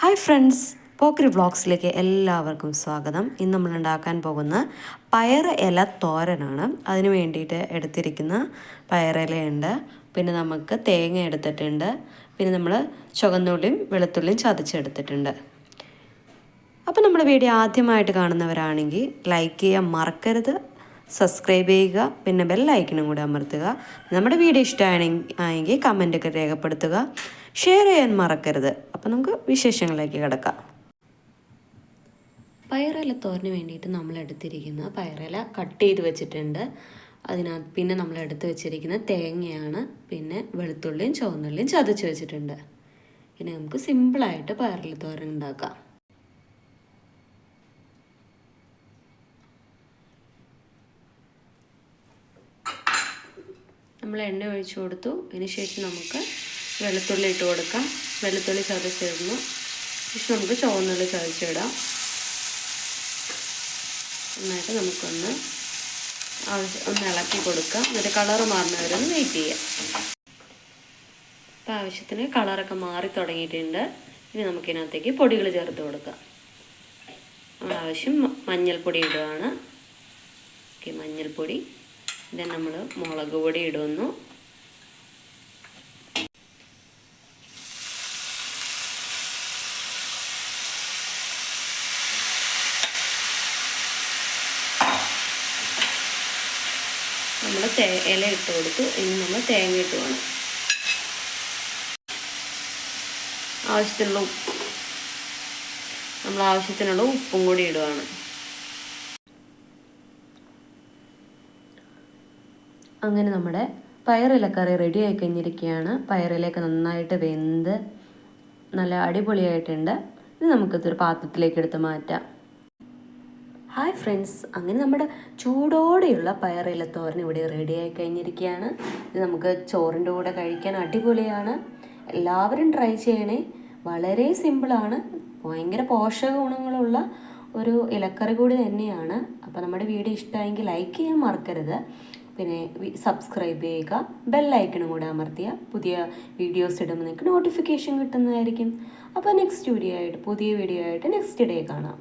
Hi friends പോക്കറി വ്ളോഗ്സിലേക്ക് എല്ലാവർക്കും സ്വാഗതം. ഇന്ന് നമ്മൾ ഉണ്ടാക്കാൻ പോകുന്ന പയർ ഇല തോരനാണ്. അതിന് വേണ്ടിയിട്ട് എടുത്തിരിക്കുന്ന പയറിലയുണ്ട് പിന്നെ നമുക്ക് തേങ്ങ എടുത്തിട്ടുണ്ട്. പിന്നെ നമ്മൾ ചുവന്നുള്ളിയും വെളുത്തുള്ളിയും ചതച്ചെടുത്തിട്ടുണ്ട്. അപ്പോൾ നമ്മുടെ വീഡിയോ ആദ്യമായിട്ട് കാണുന്നവരാണെങ്കിൽ ലൈക്ക് ചെയ്യാൻ മറക്കരുത്. സബ്സ്ക്രൈബ് ചെയ്യുക. പിന്നെ ബെല്ലൈക്കനും കൂടെ അമർത്തുക. നമ്മുടെ വീഡിയോ ഇഷ്ടമാണെങ്കിൽ കമന്റൊക്കെ രേഖപ്പെടുത്തുക. ഷെയർ ചെയ്യാൻ മറക്കരുത്. അപ്പോൾ നമുക്ക് വിശേഷങ്ങളിലേക്ക് കിടക്കാം. പയറില തോരന് വേണ്ടിയിട്ട് നമ്മൾ എടുത്തിരിക്കുന്ന പയറില കട്ട് ചെയ്ത് വെച്ചിട്ടുണ്ട്. അതിനകത്ത് പിന്നെ നമ്മൾ എടുത്ത് വെച്ചിരിക്കുന്ന തേങ്ങയാണ് പിന്നെ വെളുത്തുള്ളിയും ചുവന്നുള്ളിയും ചതച്ച് വെച്ചിട്ടുണ്ട്. ഇനി നമുക്ക് സിമ്പിളായിട്ട് പയറില തോരൻ ഉണ്ടാക്കാം. നമ്മൾ എണ്ണ ഒഴിച്ചു കൊടുത്തു. അതിന് ശേഷം നമുക്ക് വെളുത്തുള്ളി ഇട്ട് കൊടുക്കാം. വെളുത്തുള്ളി ചതച്ചിടുന്നു ശേഷം നമുക്ക് ചുവന്നുള്ളി ചതച്ചിടാം നന്നായിട്ട് നമുക്കൊന്ന് ആവശ്യം ഒന്ന് ഇളക്കി കൊടുക്കാം. എന്നിട്ട് കളറ് മാറുന്നവരെ ഒന്ന് വെയിറ്റ് ചെയ്യാം. ഇപ്പം ആവശ്യത്തിന് കളറൊക്കെ മാറി തുടങ്ങിയിട്ടുണ്ട്. ഇനി നമുക്കിതിനകത്തേക്ക് പൊടികൾ ചേർത്ത് കൊടുക്കാം. ആവശ്യം മഞ്ഞൾപ്പൊടി ഇടുകയാണ് ഓക്കെ മഞ്ഞൾപ്പൊടി. ദെൻ നമ്മൾ മുളക് പൊടി ഇടുന്നു. നമ്മൾ ഇല ഇട്ട് കൊടുത്തു. ഇനി നമ്മൾ തേങ്ങ ഇട്ട് വേണം. ആവശ്യത്തിനുള്ള ഉപ്പ്. നമ്മൾ ആവശ്യത്തിനുള്ള ഉപ്പും കൂടി ഇടുവാണ്. അങ്ങനെ നമ്മുടെ പയറിലക്കറി റെഡി ആയി കഴിഞ്ഞിരിക്കുകയാണ്. പയറിലേക്ക് നന്നായിട്ട് വെന്ത് നല്ല അടിപൊളിയായിട്ടുണ്ട്. ഇത് നമുക്കിതൊരു പാത്രത്തിലേക്ക് എടുത്ത് മാറ്റാം. Hi friends. അങ്ങനെ നമ്മുടെ ചൂടോടെയുള്ള പയറില തോരൻ ഇവിടെ റെഡി ആയി കഴിഞ്ഞിരിക്കുകയാണ്. ഇത് നമുക്ക് ചോറിന്റെ കൂടെ കഴിക്കാൻ അടിപൊളിയാണ്. എല്ലാവരും ട്രൈ ചെയ്യണേ. വളരെ സിമ്പിളാണ് ഭയങ്കര പോഷക ഗുണങ്ങളുള്ള ഒരു ഇലക്കറി കൂടി തന്നെയാണ്. അപ്പോൾ നമ്മുടെ വീഡിയോ ഇഷ്ടമായെങ്കിൽ ലൈക്ക് ചെയ്യാൻ മറക്കരുത്. പിന്നെ സബ്സ്ക്രൈബ് ചെയ്യുക. ബെല്ലൈക്കണും കൂടെ അമർത്തിയ പുതിയ വീഡിയോസ് ഇടുമ്പോൾ നിങ്ങൾക്ക് നോട്ടിഫിക്കേഷൻ കിട്ടുന്നതായിരിക്കും. അപ്പോൾ നെക്സ്റ്റ് വീഡിയോ ആയിട്ട് പുതിയ വീഡിയോ ആയിട്ട് നെക്സ്റ്റ് ഡേ കാണാം.